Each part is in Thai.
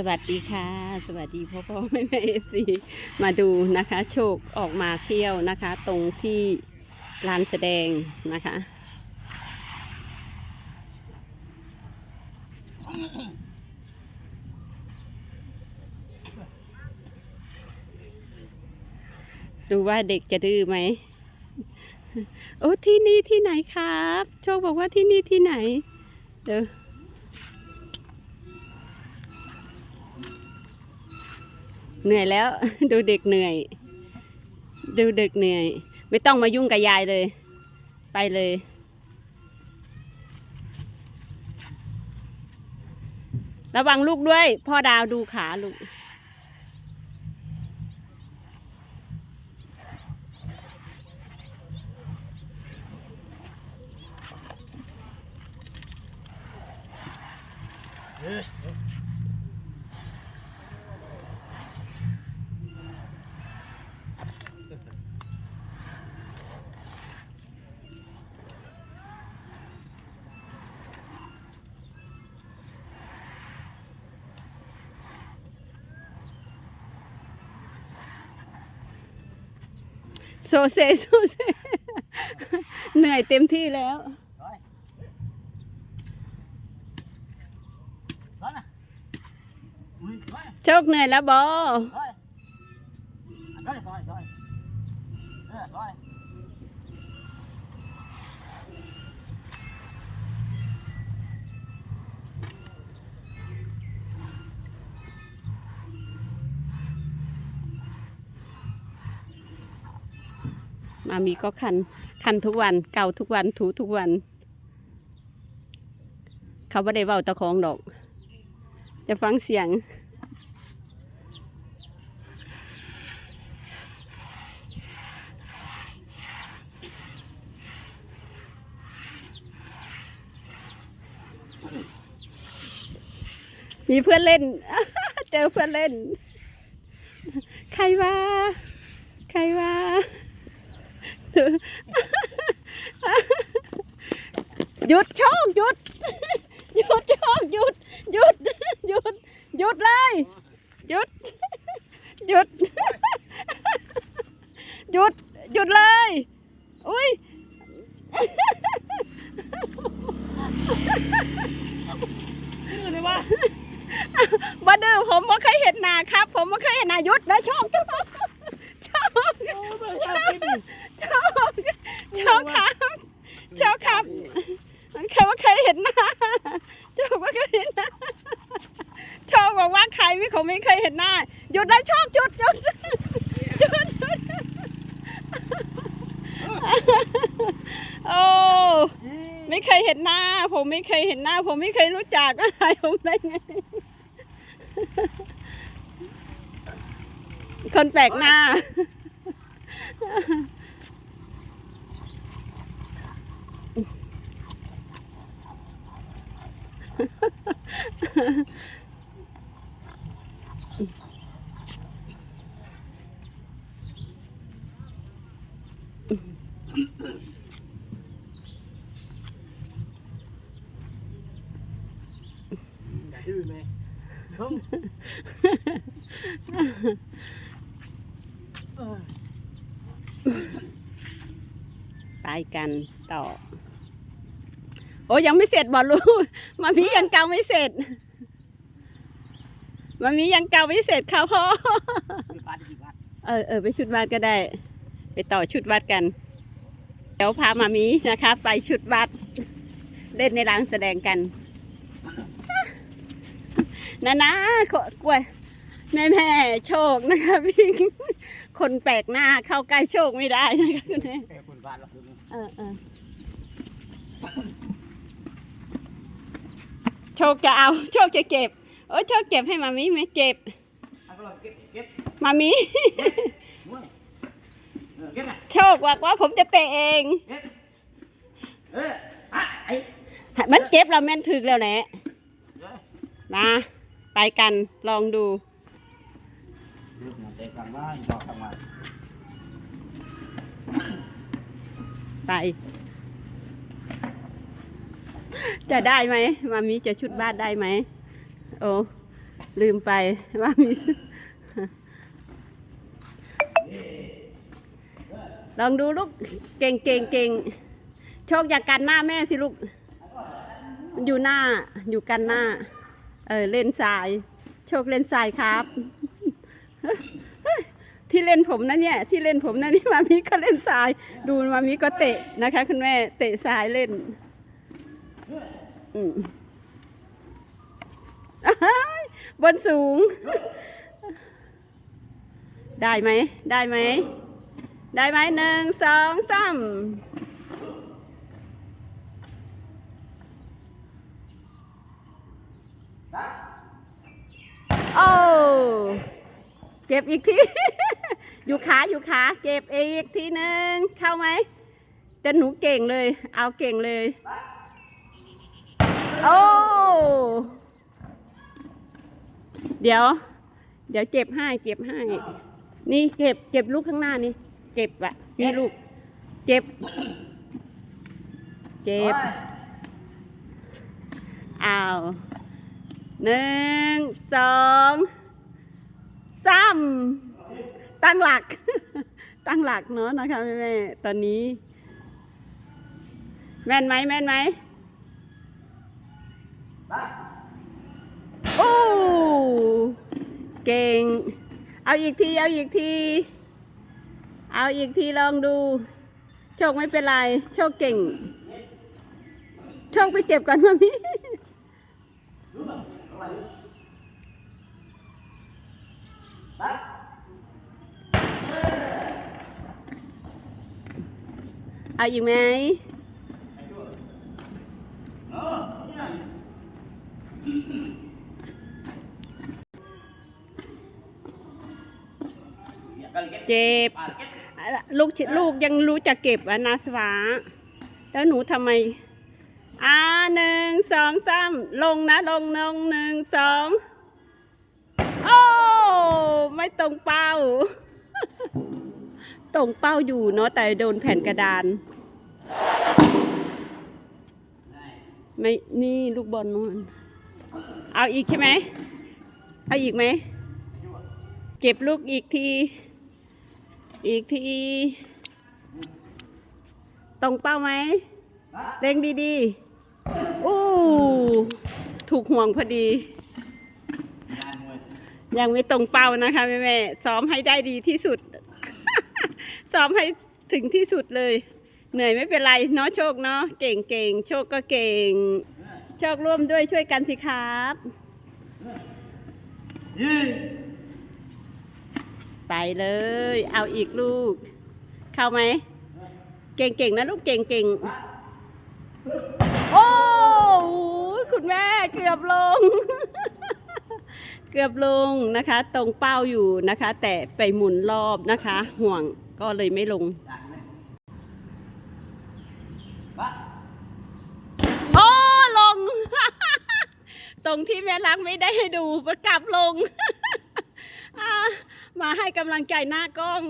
สวัสดีค่ะ สวัสดีพ่อพ่อแม่แม่เอซีมาดูนะคะ โชคออกมาเที่ยวนะคะ ตรงที่ลานแสดงนะคะ ดูว่าเด็กจะดื้อไหมโอ้ที่นี่ที่ไหนครับ โชคบอกว่าที่นี่ที่ไหน เดี๋ยว เหนื่อยแล้ว ดูเด็กเหนื่อย ดูเด็กเหนื่อย ไม่ต้องมายุ่งกับยายเลย ไปเลย ระวังลูกด้วย พ่อดาวดูขาลูก โซเซโซเซเหนื่อยเต็มที่แล้ว Rồi. Rồi nè. Ui, rồi, โชคเหนื่อยแล้วบอ มามีก็คัน คันทุกวัน เก่าทุกวัน ถูทุกวัน เขาไม่ได้เว้าตะของดอก จะฟังเสียง มีเพื่อนเล่น เจอเพื่อนเล่น ใครว่า ใครว่า หยุดโชคหยุดหยุดโชคหยุดหยุดหยุดหยุดเลยหยุดหยุดหยุดหยุดเลยอุ้ย Cái này ba. บ่ดื้อผมบ่เคยเห็นหน้าครับ ผมบ่เคยเห็นหน้าหยุดนะโชคโชคโช ค Ôi, bà sao cái này? โชคโชคครับโชคครับใครว่าเคยเห็นหน้าโชคว่าเคยเห็นหน้าโชคบอกว่าใครไม่คงไม่เคยเห็นหน้าหยุดนะโชคหยุดหยุดหยุดหยุดโอ้ไม่เคยเห็นหน้า ผมไม่เคยเห็นหน้า ผมไม่เคยรู้จักอะไรผมได้ไงคนแปลกหน้า ดื้อไหม ไปกันต่อ โอ้ยังไม่เสร็จบอลลูกมามียังเกาไม่เสร็จมามียังเกาไม่เสร็จค่ะพ่อ Đi phát, đi phát. เออเออไปชุดวัดก็ได้ ไปต่อชุดวัดกัน เดี๋ยวพามามีนะคะ ไปชุดวัดเล่นในร้านแสดงกันนะนะขอกล้วย แม่แม่โชคนะคะพี่คนแปลกหน้าเข้าใกล้โชคไม่ได้นะคะคุณแม่ Ê, quần vạt là được. เออเออโชคจะเอาโชคจะเก็บโอ้โชคเก็บให้มามีไหมเก็บมามีโชคบอกว่าผมจะเตะเอง Kết. Ê, à, ấy. มันเจ็บเราแม่นถึกแล้วแหละมาไปกันลองดู Được, mà để càng vào, vào càng vào. ไป จะได้ไหมมามีจะชุดบ้านได้ไหม โอ้ลืมไปว่ามี ลองดูลูก เก่งเก่งเก่งโชคอยากกันหน้าแม่สิลูกมันอยู่หน้า อยู่กันหน้า เออเล่นทราย โชคเล่นทรายครับ ที่เล่นผมนะเนี่ย ที่เล่นผมนะนี่มามีก็เล่นทราย ดูมามีก็เตะนะคะ คุณแม่เตะทรายเล่นบนสูง ได้ไหม ได้ไหม ได้ไหมหนึ่งสองสามโอ้ เก็บอีกที อยู่ขาอยู่ขาเก็บอีกทีหนึ่งเข้าไหมแต่หนูเก่งเลย เอาเก่งเลย โอ้ เดี๋ยว เดี๋ยวเจ็บให้เจ็บให้ นี่เก็บเก็บลูกข้างหน้านี่ เจ็บอะนี่ลูก เจ็บ เจ็บอ้าวหนึ่งสองสาม ตั้งหลัก ตั้งหลักเนาะนะคะแม่แม่ๆตอนนี้ แม่นไหมแม่นไหมโอ้เก่ง เอาอีกที เอาอีกที เอาอีกทีลองดู โชคไม่เป็นไร โชคเก่ง โชคไปเก็บก่อนมามี่ เอาอีกไหมเจ็บ ลูกลูกยังรู้จะเก็บอะนาสวา แล้วหนูทำไม อ่าหนึ่งสองสามลงนะ ลงลงหนึ่งสองโอ้ ไม่ตรงเป้า ตรงเป้าอยู่เนาะแต่โดนแผ่นกระดาน ไม่นี่ลูกบอลนู่นเอาอีกใช่ไหม เอาอีกไหม เก็บลูกอีกที อีกที ตรงเป้าไหมเร่งดีๆอู้ถูกห่วงพอดี ยังไม่ตรงเป้านะคะแม่แม่ซ้อมให้ได้ดีที่สุด ซ้อมให้ถึงที่สุดเลย เหนื่อยไม่เป็นไรเนาะโชคเนาะเก่งเก่งโชคก็เก่ง โชคร่วมด้วยช่วยกันสิครับไปเลย เอาอีกลูก เข้าไหม เก่งๆนะลูกเก่งๆ โอ้คุณแม่เกือบลง เกือบลงนะคะ ตรงเป้าอยู่นะคะ แต่ไปหมุนรอบนะคะ ห่วง ก็เลยไม่ลงโอ้ลง ตรงที่แม่รักไม่ได้ให้ดูประกลับลงอ่ามาให้กำลังใจหน้ากล้อง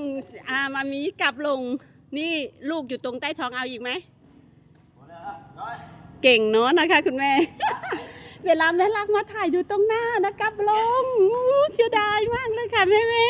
อ่ามามีกลับลง นี่ลูกอยู่ตรงใต้ท้องเอาอีกไหมเก่งเนาะนะคะ คุณแม่ เวลาแม่รักมาถ่ายอยู่ตรงหน้านะกลับลงอู้เสียดายมากเลยค่ะแม่แม่